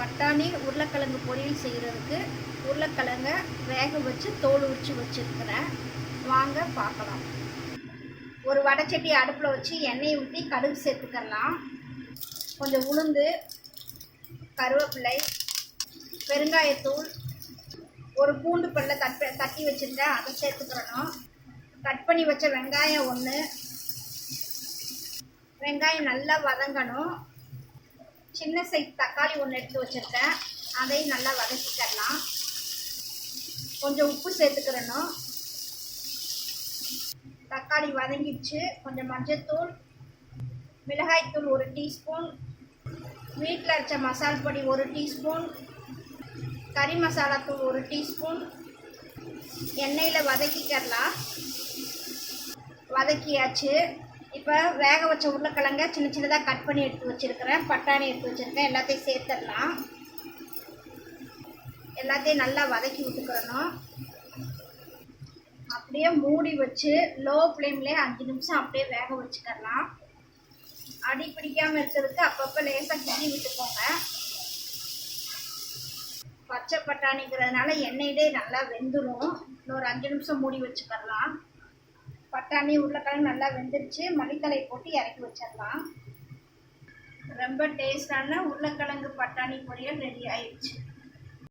பட்டாணி உருளைக்கிழங்கு பொரியல் செய்கிறதுக்கு உருளைக்கிழங்கை வேக வச்சு தோல் உரிச்சு வச்சுருக்கிறேன். வாங்க பார்க்கலாம். ஒரு வடைச்சட்டி அடுப்பில் வச்சு எண்ணெய் ஊற்றி கடுகு சேர்த்துக்கலாம். கொஞ்சம் உளுந்து கருவேப்பிலை பெருங்காயத்தூள் ஒரு பூண்டு பல்ல தட் தட்டி வச்சுருந்தேன் அதை சேர்த்துக்கிறணும். கட் பண்ணி வச்ச வெங்காயம் ஒன்று வெங்காயம் நல்லா வதங்கணும். சின்ன சைஸ் தக்காளி ஒன்று எடுத்து வச்சுருக்கேன். அதையும் நல்லா வதக்கிக்கலாம். கொஞ்சம் உப்பு சேர்த்துக்கிறணும். தக்காளி வதங்கிடுச்சு. கொஞ்சம் மஞ்சத்தூள் மிளகாய்த்தூள் ஒரு டீஸ்பூன் வீட்டில் அரைச்ச மசால் பொடி ஒரு டீஸ்பூன் கறி மசாலா தூள் ஒரு டீஸ்பூன். எண்ணெயில் வதக்கிக்கலாம். வதக்கியாச்சு. இப்போ வேக வச்ச உருளைக்கிழங்க சின்ன சின்னதாக கட் பண்ணி எடுத்து வச்சுருக்கிறேன். பட்டாணி எடுத்து வச்சுருக்கேன். எல்லாத்தையும் சேர்த்துடலாம். எல்லாத்தையும் நல்லா வதக்கி விட்டுக்கிறணும் அப்படியே மூடி வச்சு லோ ஃப்ளேம்லேயே அஞ்சு நிமிஷம் அப்படியே வேக வச்சுக்கலாம் அடி பிடிக்காமல் இருக்கிறதுக்கு அப்பப்போ லேசாக கிண்டி விட்டுக்கோங்க. பச்சை பட்டாணிங்கிறதுனால எண்ணெயிலே நல்லா வெந்துடும் இன்னொரு அஞ்சு நிமிஷம் மூடி வச்சுக்கலாம் பட்டாணி உருளைக்கிழங்கு நல்லா வெந்துருச்சு. மல்லித்தலை போட்டு இறக்கி வச்சிடலாம். ரொம்ப டேஸ்டான உருளைக்கிழங்கு பட்டாணி பொரியல் ரெடி ஆயிடுச்சு.